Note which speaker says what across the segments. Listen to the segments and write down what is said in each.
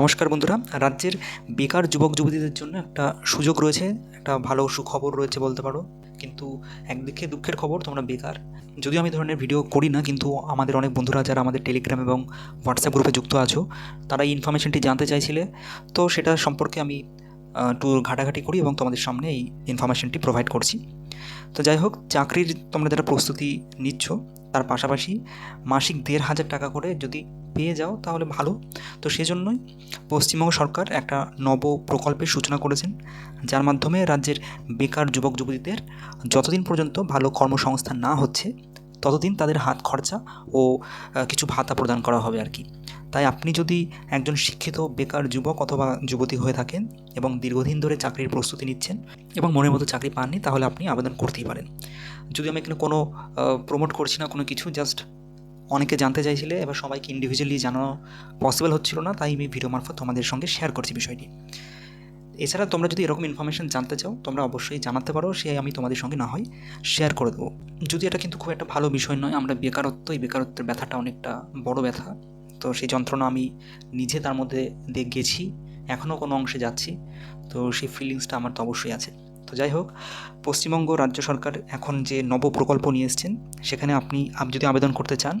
Speaker 1: নমস্কার বন্ধুরা। রাজ্যের বেকার যুবক যুবতীদের জন্য একটা সুযোগ রয়েছে, একটা ভালো সুখবর রয়েছে বলতে পারো। কিন্তু একদিকে দুঃখের খবর, তোমরা বেকার। যদিও আমি ধরনের ভিডিও করি না, কিন্তু আমাদের অনেক বন্ধুরা যারা আমাদের টেলিগ্রাম এবং হোয়াটসঅ্যাপ গ্রুপে যুক্ত আছো, তারা এই ইনফরমেশনটি জানতে চাইছিলে। তো সেটা সম্পর্কে আমি একটু ঘাটাঘাটি করি এবং তোমাদের সামনে এই ইনফরমেশনটি প্রোভাইড করছি। তো যাই হোক, চাকরির তোমরা যারা প্রস্তুতি নিচ্ছ তার পাশাপাশি মাসিক দেড় হাজার টাকা করে যদি পেয়ে যাও তাহলে ভালো। তো সেজন্যই পশ্চিমবঙ্গ সরকার একটা নব প্রকল্পের সূচনা করেছেন, যার মাধ্যমে রাজ্যের বেকার যুবক যুবতীদের যতদিন পর্যন্ত ভালো কর্মসংস্থান না হচ্ছে, ততদিন তাদের হাত খরচা ও কিছু ভাতা প্রদান করা হবে আর কি। তাই আপনি যদি একজন শিক্ষিত, বেকার যুবক অথবা যুবতী হয়ে থাকেন এবং দীর্ঘদিন ধরে চাকরির প্রস্তুতি নিচ্ছেন এবং মনের মতো চাকরি পাননি, তাহলে আপনি আবেদন করতেই পারেন। যদি আমি এখানে কোনো প্রমোট করছি না, কোনো কিছু জাস্ট অনেকে জানতে চাইছিলে, এবার সবাইকে ইন্ডিভিজুয়ালি জানানো পসিবল হচ্ছিল না, তাই আমি ভিডিও মারফত তোমাদের সঙ্গে শেয়ার করছি বিষয়টি। এছাড়া তোমরা যদি এরকম ইনফরমেশান জানতে চাও, তোমরা অবশ্যই জানাতে পারো, সে আমি তোমাদের সঙ্গে না হয় শেয়ার করে দেবো। যদি এটা কিন্তু খুব একটা ভালো বিষয় নয়, আমরা বেকারত্ব এই বেকারত্বের ব্যথাটা অনেকটা বড় ব্যথা। তো সেই যন্ত্রণা আমি নিজে তার মধ্যে দিয়ে গেছি, এখনও কোনো অংশে যাচ্ছি। তো সেই ফিলিংসটা আমার তো অবশ্যই আছে। তো যাই হোক, পশ্চিমবঙ্গ রাজ্য সরকার এখন যে নব প্রকল্প নিয়ে এসছেন, সেখানে আপনি আপ- যদি আবেদন করতে চান,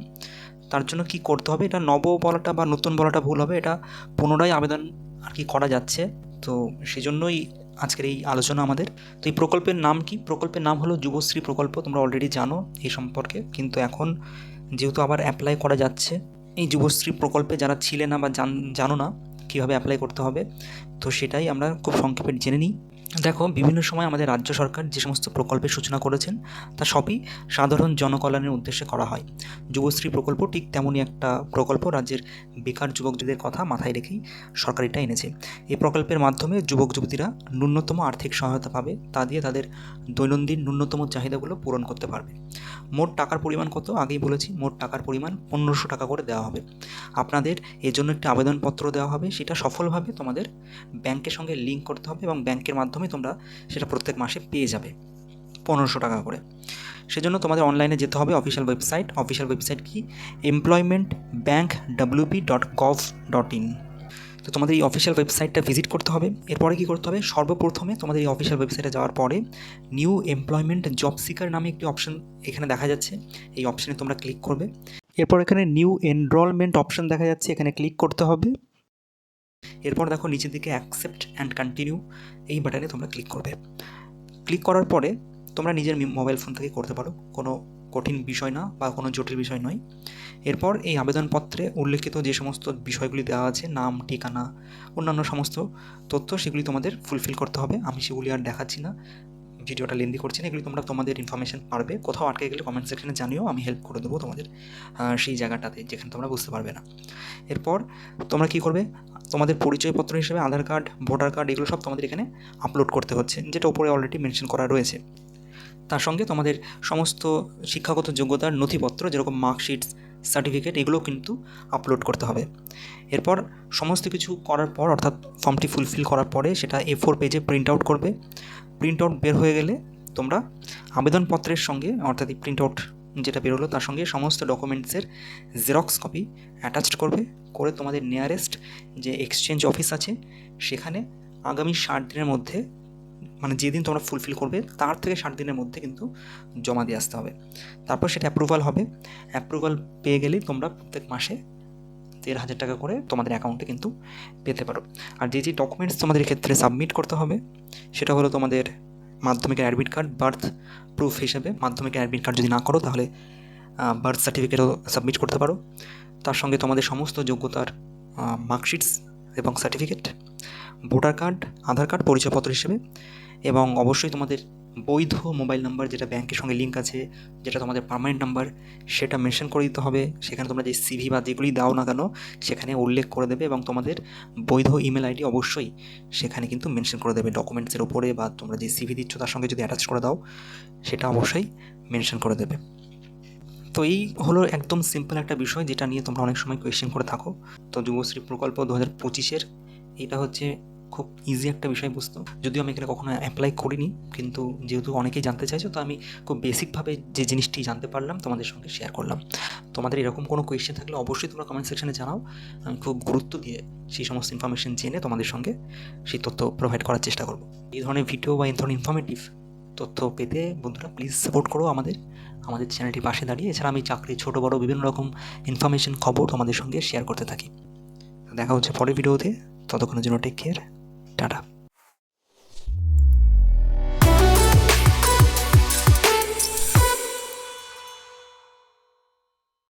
Speaker 1: তার জন্য কি করতে হবে? এটা নব বলাটা বা নতুন বলাটা ভুল হবে, এটা পুনরায় আবেদন আর কি করা যাচ্ছে? তো সেজন্যই আজকের এই আলোচনা আমাদের। তো এই প্রকল্পের নাম কি? প্রকল্পের নাম হলো যুবশ্রী প্রকল্প, তোমরা অলরেডি জানো এই সম্পর্কে। কিন্তু এখন যেহেতু আবার অ্যাপ্লাই করা যাচ্ছে এই যুবশ্রী প্রকল্পে যারা ছিলে না বা জান- না কীভাবে অ্যাপ্লাই করতে হবে, তো সেটাই আমরা খুব সংক্ষেপে জেনে নিই। দেখো, বিভিন্ন সময় আমাদের রাজ্য সরকার যে সমস্ত প্রকল্পের সূচনা করেছেন, তা সবই সাধারণ জনকল্যাণের উদ্দেশ্যে করা হয়। যুবশ্রী প্রকল্প ঠিক তেমনই একটা প্রকল্প রাজ্যের বেকার যুবকদের কথা মাথায় রেখেই সরকার এটা এনেছে। এই প্রকল্পের মাধ্যমে যুবক যুবতীরা ন্যূনতম আর্থিক সহায়তা পাবে, তা দিয়ে তাদের দৈনন্দিন ন্যূনতম চাহিদাগুলো পূরণ করতে পারবে। মোট টাকার পরিমাণ কত? আগেই বলেছি, মোট টাকার পরিমাণ পনেরোশো টাকা করে দেওয়া হবে। আপনাদের এর জন্য একটি আবেদনপত্র দেওয়া হবে, সেটা সফলভাবে তোমাদের ব্যাংকের সঙ্গে লিঙ্ক করতে হবে এবং ব্যাংকের মাধ্যমে তোমরা সেটা প্রত্যেক মাসে পেয়ে যাবে পনেরোশো টাকা করে। সেজন্য তোমাদের অনলাইনে যেতে হবে অফিসিয়াল ওয়েবসাইট অফিসিয়াল ওয়েবসাইট কি? Employment bank WP dot gov dot in তো তোমাদের এই অফিসিয়াল ওয়েবসাইটটা ভিজিট করতে হবে। এরপরে কী করতে হবে? সর্বপ্রথমে তোমাদের এই অফিসিয়াল ওয়েবসাইটে যাওয়ার পরে নিউ এমপ্লয়মেন্ট জব সিকার নামে একটি অপশন এখানে দেখা যাচ্ছে। এই অপশানে তোমরা ক্লিক করবে। এরপর এখানে নিউ এনরোলমেন্ট অপশন দেখা যাচ্ছে। এখানে ক্লিক করতে হবে। এরপর দেখো নিচের দিকে অ্যাকসেপ্ট অ্যান্ড কন্টিনিউ এই বাটনে তোমরা ক্লিক করবে। ক্লিক করার পরে তোমরা নিজের মোবাইল ফোন থেকে করতে পারো। কোনো কঠিন বিষয় না বা কোনো জটিল বিষয় নয়। এরপর এই আবেদনপত্রে উল্লেখিত যে সমস্ত বিষয়গুলি দেওয়া আছে, নাম, ঠিকানা, অন্যান্য সমস্ত তথ্য সেগুলি তোমাদের ফুলফিল করতে হবে। আমি সেগুলি আর দেখাচ্ছি না। ভিডিওটা লেন্দি করছি না। এগুলি তোমরা তোমাদের ইনফরমেশন পারবে। কোথাও আটকে গেলে কমেন্ট সেকশনে জানিও। আমি হেল্প করে দেবো তোমাদের সেই জায়গাটাতে, যেখানে তোমরা বুঝতে পারবে না। এরপর তোমরা কি করবে? তোমাদের পরিচয়পত্র হিসেবে আধার কার্ড, ভোটার কার্ড এগুলো সব তোমাদের এখানে আপলোড করতে হচ্ছে, যেটা উপরে অলরেডি মেনশন করা রয়েছে। তার সঙ্গে তোমাদের সমস্ত শিক্ষাগত যোগ্যতার নথিপত্র, যেরকম মার্কশিটস সার্টিফিকেট এগুলো কিন্তু আপলোড করতে হবে। এরপর সমস্ত কিছু করার পর, অর্থাৎ ফর্মটি ফুলফিল করার পরে সেটা এ ফোর পেজে প্রিন্ট আউট করবে। প্রিন্ট আউট বের হয়ে গেলে তোমরা আবেদনপত্রের সঙ্গে, অর্থাৎ এই প্রিন্ট আউট যেটা বেরোলো, তার সঙ্গে সমস্ত ডকুমেন্টসের জেরক্স কপি অ্যাটাচড করবে, করে তোমাদের নিয়ারেস্ট যে এক্সচেঞ্জ অফিস আছে, সেখানে আগামী ষাট দিনের মধ্যে মানে যেদিন তোমরা ফুলফিল করবে, তার থেকে ষাট দিনের মধ্যে কিন্তু জমা দিয়ে আসতে হবে। তারপর সেটা অ্যাপ্রুভাল হবে। অ্যাপ্রুভাল পেয়ে গেলেই তোমরা প্রত্যেক মাসে দেড় হাজার টাকা করে তোমাদের অ্যাকাউন্টে কিন্তু পেতে পারো। আর যে যে ডকুমেন্টস তোমাদের ক্ষেত্রে সাবমিট করতে হবে, সেটা হলো তোমাদের মাধ্যমিকের অ্যাডমিট কার্ড বার্থ প্রুফ হিসেবে মাধ্যমিকের অ্যাডমিট কার্ড যদি না করো, তাহলে বার্থ সার্টিফিকেটও সাবমিট করতে পারো। তার সঙ্গে তোমাদের সমস্ত যোগ্যতার মার্কশিটস এবং certificate voter card Aadhaar card পরিচয়পত্র হিসেবে এবং অবশ্যই তোমাদের বৈধ মোবাইল নাম্বার যেটা ব্যাংকের সঙ্গে লিঙ্ক আছে, যেটা তোমাদের পার্মানেন্ট নাম্বার সেটা মেনশন করে দিতে হবে। সেখানে তোমরা যে সিভি বা যেগুলি দাও না কেন, সেখানে উল্লেখ করে দেবে এবং তোমাদের বৈধ ইমেল আইডি অবশ্যই সেখানে কিন্তু মেনশন করে দেবে। ডকুমেন্টসের উপরে বা তোমরা যে সিভি দিচ্ছ তার সঙ্গে যদি অ্যাটাচ করে দাও, সেটা অবশ্যই মেনশন করে দেবে। তো এই হলো একদম সিম্পল একটা বিষয় যেটা নিয়ে তোমরা অনেক সময় কোয়েশ্চেন করে থাকো। তো যুবশ্রী প্রকল্প দু হাজার পঁচিশের, এটা হচ্ছে খুব ইজি একটা বিষয়বস্তু যদিও আমি এখানে কখনো অ্যাপ্লাই করিনি, কিন্তু যেহেতু অনেকেই জানতে চাইছো, তো আমি খুব বেসিকভাবে যে জিনিসটি জানতে পারলাম তোমাদের সঙ্গে শেয়ার করলাম। তোমাদের এরকম কোনো কোয়েশ্চেন থাকলে অবশ্যই তোমরা কমেন্ট সেকশনে জানাও। আমি খুব গুরুত্ব দিয়ে সেই সমস্ত ইনফরমেশন জেনে তোমাদের সঙ্গে সেই তথ্য প্রোভাইড করার চেষ্টা করব। এই ধরনের ভিডিও বা এই ধরনের ইনফরমেটিভ তথ্য পেতে বন্ধুরা প্লিজ সাপোর্ট করো আমাদের আমাদের চ্যানেলটি পাশে দাঁড়িয়ে। এছাড়া আমি চাকরি, ছোটো, বড়ো, বিভিন্ন রকম ইনফরমেশন খবর তোমাদের সঙ্গে শেয়ার করতে থাকি। দেখা হচ্ছে পরের ভিডিওতে ততক্ষণের জন্য টেক কেয়ার টাটা